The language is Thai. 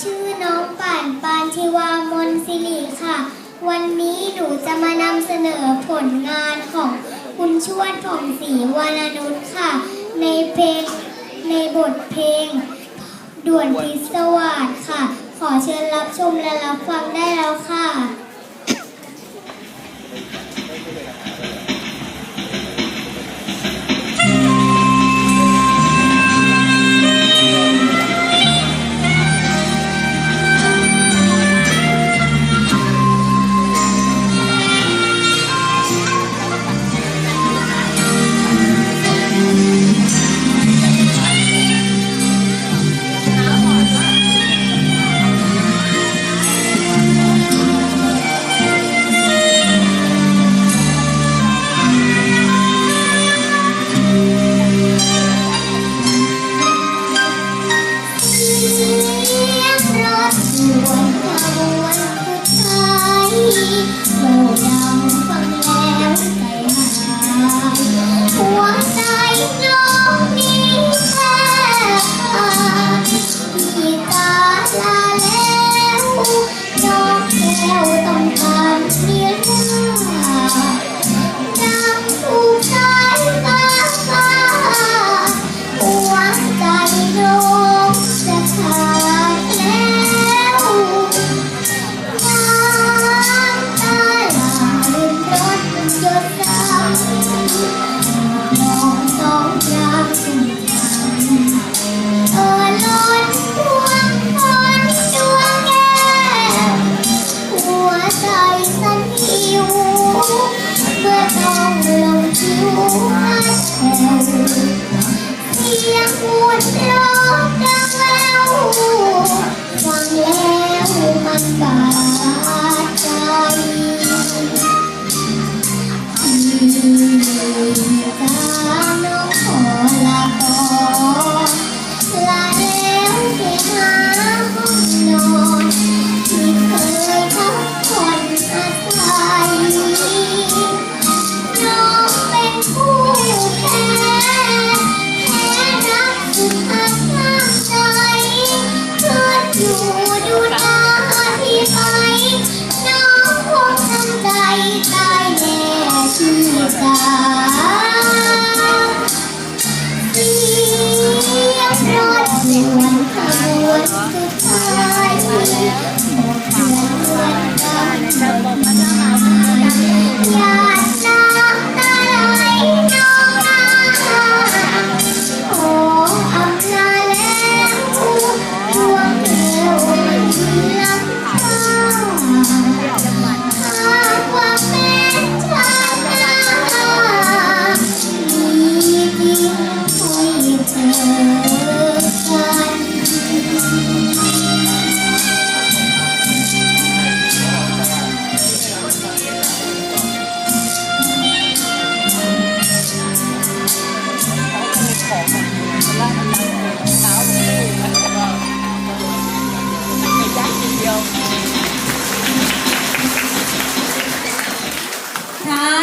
ชื่อน้องป่านปานทิวามนสิริค่ะ วันนี้หนูจะมานำเสนอผลงานของคุณชวดผ่องศรีวรรณนุชค่ะ ในเพลงในบทเพลง ด่วนพิศวาสค่ะ ขอเชิญรับชมและรับฟังได้แล้วค่ะ you แล้วมันบา la you